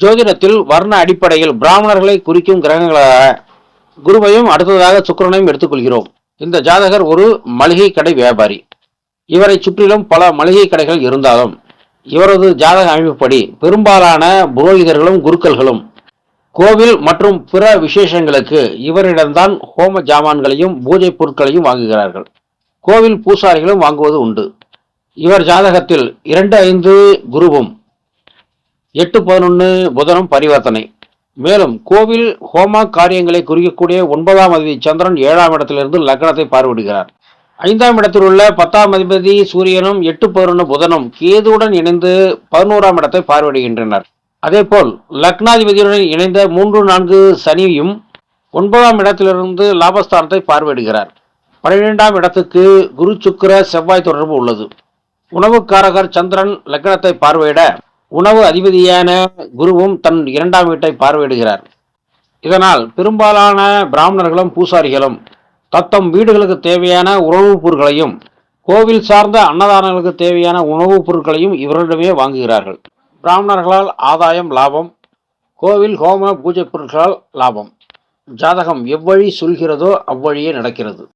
ஜோதிடத்தில் வர்ண அடிப்படையில் பிராமணர்களை குறிக்கும் கிரகங்களாக குருவையும் அடுத்ததாக சுக்கிரனையும் எடுத்துக்கொள்கிறோம். இந்த ஜாதகர் ஒரு மளிகை கடை வியாபாரி. இவரை சுற்றிலும் பல மளிகை கடைகள் இருந்தாலும் இவரது ஜாதக அமைப்புப்படி பெரும்பாலான புரோகிதர்களும் குருக்கள்களும் கோவில் மற்றும் பிற விசேஷங்களுக்கு இவரிடம்தான் ஹோம ஜாமான்களையும் பூஜை பொருட்களையும் வாங்குகிறார்கள். கோவில் பூசாரிகளும் வாங்குவது உண்டு. இவர் ஜாதகத்தில் இரண்டு ஐந்து குருவும் எட்டு பதினொன்று புதனம் பரிவர்த்தனை. மேலும் கோவில் ஹோமா காரியங்களை குறிக்கக்கூடிய ஒன்பதாம் அதிபதி சந்திரன் ஏழாம் இடத்திலிருந்து லக்னத்தை பார்வையிடுகிறார். ஐந்தாம் இடத்தில் உள்ள பத்தாம் அதிபதி சூரியனும் எட்டு பதினொன்று புதனும் கேதுவுடன் இணைந்து பதினோராம் இடத்தை பார்வையிடுகின்றனர். அதேபோல் லக்னாதிபதியுடன் இணைந்த மூன்று நான்கு சனியும் ஒன்பதாம் இடத்திலிருந்து லாபஸ்தானத்தை பார்வையிடுகிறார். பன்னிரெண்டாம் இடத்துக்கு குரு சுக்கிர செவ்வாய் தொடர்பு உள்ளது. உணவுக்காரகர் சந்திரன் லக்னத்தை பார்வையிட உணவு அதிபதியான குருவும் தன் இரண்டாம் வீட்டை பார்வையிடுகிறார். இதனால் பெரும்பாலான பிராமணர்களும் பூசாரிகளும் தத்தம் வீடுகளுக்கு தேவையான உணவுப் பொருட்களையும் கோவில் சார்ந்த அன்னதானங்களுக்கு தேவையான உணவுப் பொருட்களையும் இவரிடமே வாங்குகிறார்கள். பிராமணர்களால் ஆதாயம் லாபம் கோவில் ஹோம பூஜை பொருட்களால் லாபம். ஜாதகம் எவ்வழி சொல்கிறதோ அவ்வழியே நடக்கிறது.